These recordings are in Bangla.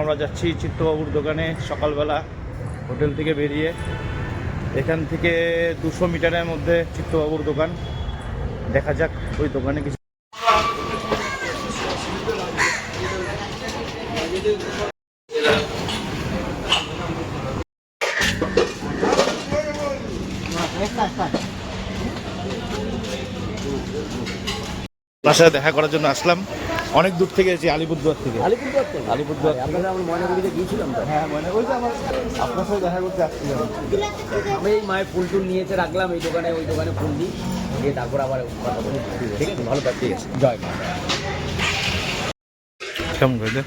আমরা যাচ্ছি চিত্তবাবুর দোকানে সকালবেলা হোটেল থেকে বেরিয়ে। এখান থেকে দুশো মিটারের মধ্যে চিত্তবাবুর দোকান। দেখা যাক ওই দোকানে কিছু দেখা করার জন্য আসলাম। অনেক দূর থেকে এসেছি আলিপুরদুয়ার থেকে। আলিপুরদুয়ার থেকে? আলিপুরদুয়ার থেকে। আমরা ময়নাগুড়িতে গিয়েছিলাম তো? হ্যাঁ মানে ওই যে আমার আপনার সাথে দেখা করতে আসছিলাম। আমি এই মায়ের ফুল টুল নিয়ে এসে রাখলাম এই দোকানে ওই দোকানে ফুল দিই দিয়ে তারপর আবার কথা বলি। ঠিক আছে? ভালো আছে জয় মা। কেমন করে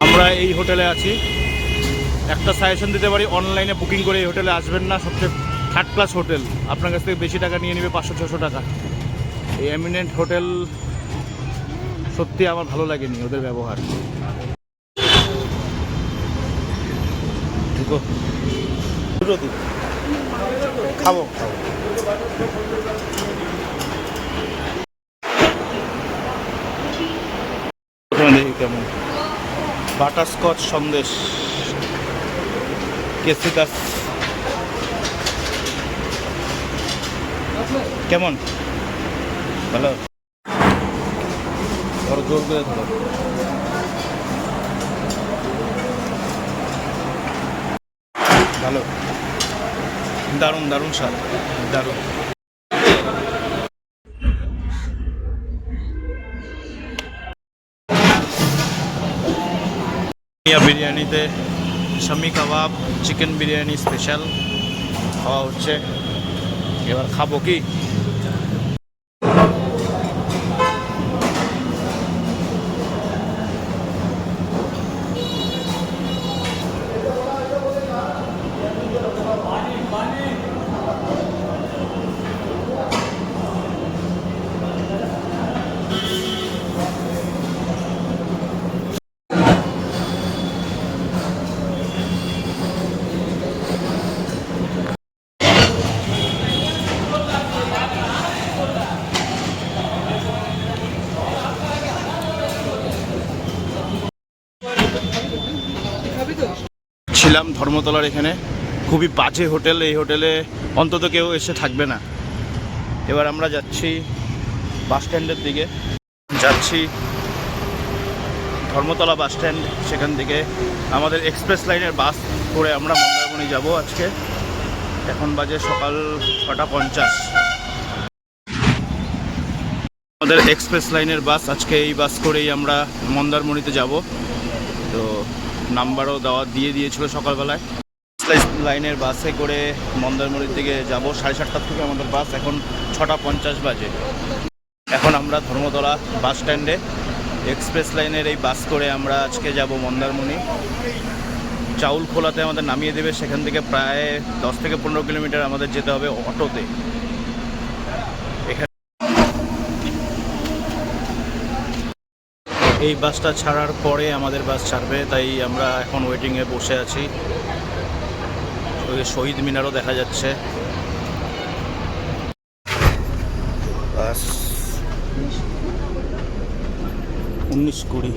আমরা এই হোটেলে আছি। একটা সাজেশন দিতে পারি, অনলাইনে বুকিং করে এই হোটেলে আসবেন না। সবচেয়ে থার্ড ক্লাস হোটেল। আপনার কাছ থেকে বেশি টাকা নিয়ে নেবে পাঁচশো, ছশো টাকা। এই এমিনেন্ট হোটেল সত্যি আমার ভালো লাগেনি ওদের ব্যবহার। খাব খাব। কেমন। বাটারস্কচ সন্দেশ। কেসিকাস। কেমন? ভালো। ধরো জোর করে ধরো। ভালো। দারুণ দারুণ স্বাদ দারুণ। বিরিয়ানিতে শামি কাবাব, চিকেন বিরিয়ানি স্পেশাল খাওয়া হচ্ছে। এবার খাব কি? ছিলাম ধর্মতলার এখানে। খুবই বাজে হোটেল, এই হোটেলে অন্তত কেউ এসে থাকবে না। এবার আমরা যাচ্ছি বাস স্ট্যান্ডের দিকে। যাচ্ছি ধর্মতলা বাস স্ট্যান্ড সেখান থেকে। আমাদের এক্সপ্রেস লাইনের বাস করে আমরা মন্দারমণি যাব আজকে। এখন বাজে সকাল ছটা পঞ্চাশ। আমাদের এক্সপ্রেস লাইনের বাস, আজকে এই বাস করেই আমরা মন্দারমণিতে যাব। তো নাম্বারও দেওয়া দিয়ে দিয়েছিল সকালবেলায়। লাইনের বাসে করে মন্দারমণির দিকে যাব, সাড়ে সাতটার থেকে আমাদের বাস এখন ছটা পঞ্চাশ বাজে। এখন আমরা ধর্মতলা বাস স্ট্যান্ডে এক্সপ্রেস লাইনের এই বাস করে আমরা আজকে যাব মন্দারমণি। চাউল খোলাতে আমাদের নামিয়ে দেবে, সেখান থেকে প্রায় দশ থেকে পনেরো কিলোমিটার আমাদের যেতে হবে অটোতে। এই বাসটা ছাড়ার পরে আমাদের বাস ছাড়বে তাই আমরা এখন ওয়েটিংয়ে বসে আছি। শহীদ মিনারও দেখা যাচ্ছে। বাস উনিশ কুড়ি।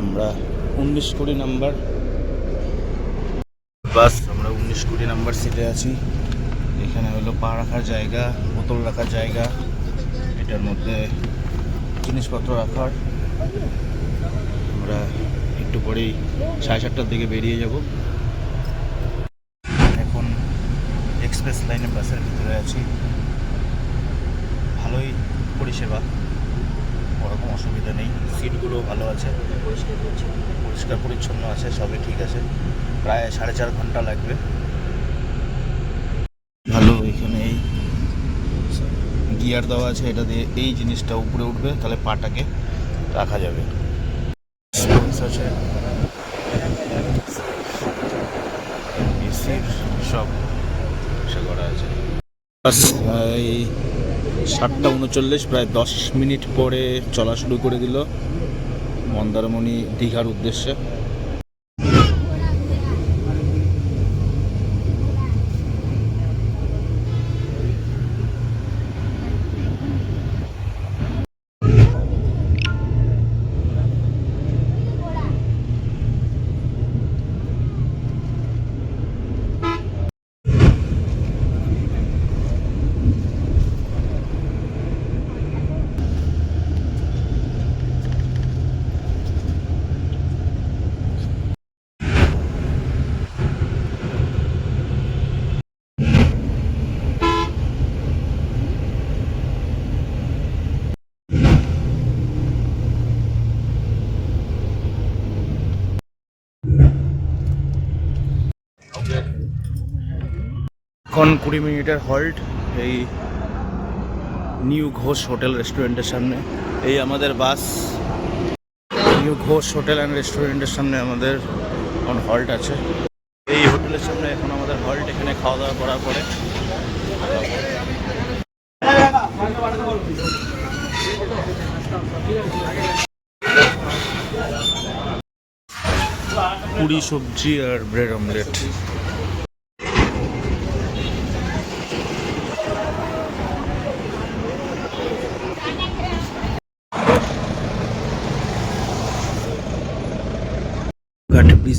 আমরা উনিশ কুড়ি নাম্বার বাস আমরা উনিশ কুড়ি নাম্বার সিটে আছি। এখানে হলো পা রাখার জায়গা, বোতল রাখার জায়গা, এটার মধ্যে জিনিসপত্র রাখার। আমরা একটু পরেই সাড়ে সাতটার দিকে বেরিয়ে যাব। এখন এক্সপ্রেস লাইনে বাসের ভিতরে আছি। ভালোই পরিষেবা, ওরকম অসুবিধা নেই। সিটগুলো ভালো আছে, পরিষ্কার পরিচ্ছন্ন আছে, সবই ঠিক আছে। প্রায় সাড়ে চার ঘণ্টা লাগবে ভালো এখানে এই গিয়ার দেওয়া আছে, এটা দিয়ে এই জিনিসটা উপরে উঠবে, তাহলে পাটাকে রাখা যাবে। সব এই সাতটা উনচল্লিশ, প্রায় দশ মিনিট পরে চলা শুরু করে দিল মন্দারমণি দীঘার উদ্দেশ্যে। এখন কুড়ি মিনিটের হল্ট, এই নিউ ঘোষ হোটেল রেস্টুরেন্টের সামনে। এই আমাদের bus. New Ghosh hotel and রেস্টুরেন্টের সামনে আমাদের এখন হল্ট আছে। এই হোটেলের সামনে এখন আমাদের হল্ট, এখানে খাওয়া দাওয়া করার পরে। পুরি সবজি আর ব্রেড অমলেট।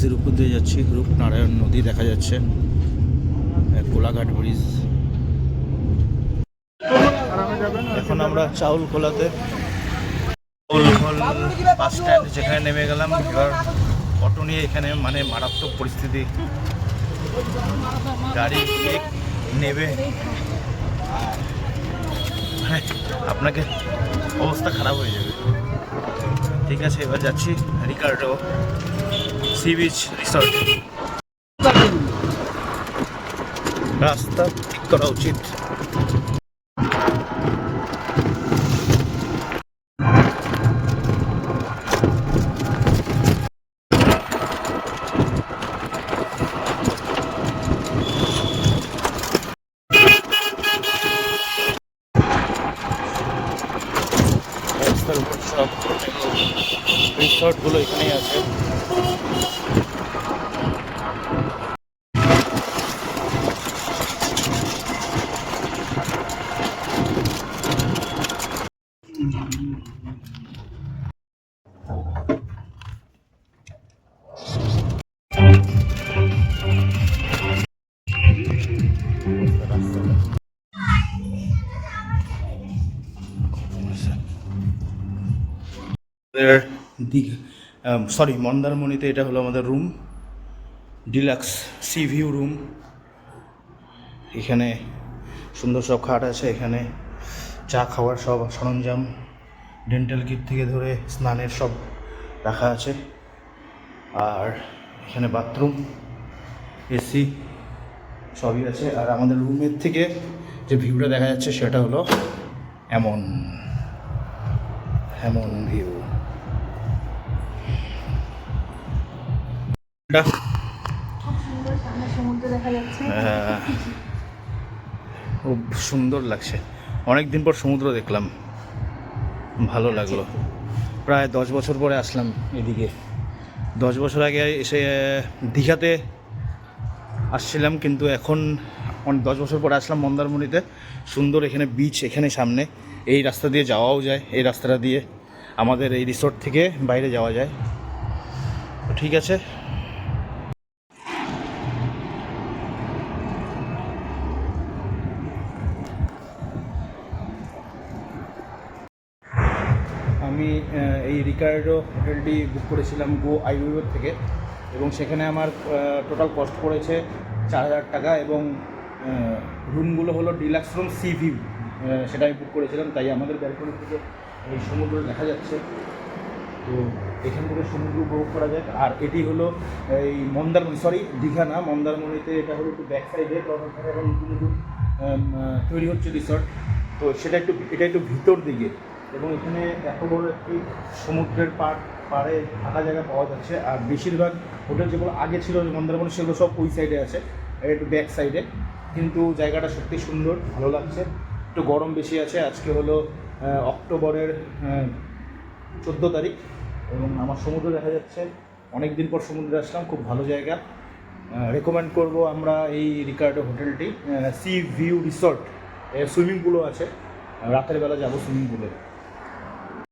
ব্রিজের উপর দিয়ে যাচ্ছি, রূপনারায়ণ নদী দেখা যাচ্ছে কোলাঘাট ব্রিজ। এখন আমরা চাউল খোলাতে বাস স্ট্যান্ড যেখানে নেমে গেলাম, এবার অটো নিয়ে এখানে মানে মারাত্মক পরিস্থিতি। গাড়ি নেবে। আপনাকে অবস্থা খারাপ হয়ে যাবে। ঠিক আছে, এবার যাচ্ছি রিকার্ডো সি বিচ রিসর্ট রাস্তা ঠিক করা উচিত দিঘ সরি মন্দারমণিতে এটা হলো আমাদের room deluxe sea view room এখানে সুন্দর সব খাট আছে, এখানে চা খাওয়ার সব সরঞ্জাম ডেন্টাল কিট থেকে ধরে স্নানের সব রাখা আছে। আর এখানে বাথরুম এসি সবই আছে। আর আমাদের রুমের থেকে যে ভিউটা দেখা যাচ্ছে সেটা হলো এমন এমন ভিউ খুব সুন্দর আহ, খুব সুন্দর লাগছে। অনেক দিন পর সমুদ্র দেখলাম। ভালো লাগল। প্রায় দশ বছর পরে আসলাম এদিকে। দশ বছর আগে এসে দীঘাতে আসছিলাম কিন্তু এখন দশ বছর পরে আসলাম মন্দারমণিতে। সুন্দর এখানে বিচ এখানে সামনে। এই রাস্তা দিয়ে যাওয়াও যায় এই রাস্তাটা দিয়ে। আমাদের এই রিসোর্ট থেকে বাইরে যাওয়া যায়। তো ঠিক আছে। আমি এই রিকার্ডো হোটেলটি বুক করেছিলাম গো আইউর থেকে এবং সেখানে আমার টোটাল কস্ট পড়েছে চার হাজার টাকা এবং রুমগুলো হলো ডিলাক্স রুম সি ভিউ সেটা আমি বুক করেছিলাম। তাই আমাদের ব্যালকনি থেকে এই সমুদ্র দেখা যাচ্ছে। তো এখান থেকে সমুদ্র উপভোগ করা যায় আর এটি হলো এই মন্দারমণি সরি দীঘা না, মন্দারমণিতে এটা হলো একটু ব্যাক সাইডে কারণ এখন নতুন তৈরি হচ্ছে রিসর্ট তো সেটা একটু, এটা একটু ভিতর দিকে। এবং এখানে এত বড় একটি সমুদ্রের পাড়, পাড়ে থাকা জায়গা পাওয়া যাচ্ছে। আর বেশিরভাগ হোটেল যেগুলো আগে ছিল মন্দারমণি সেগুলো সব ওই সাইডে আছে একটু ব্যাক সাইডে কিন্তু জায়গাটা সত্যি সুন্দর, ভালো লাগছে। একটু গরম বেশি আছে, আজকে হলো অক্টোবরের চোদ্দ তারিখ। এবং আমার সমুদ্র দেখা যাচ্ছে। অনেক দিন পর সমুদ্রে আসলাম, খুব ভালো জায়গা। রেকমেন্ড করব আমরা এই রিকার্ডো হোটেলটি। সি ভিউ রিসর্ট সুইমিং পুলও আছে। রাতের বেলা যাব সুইমিং পুলে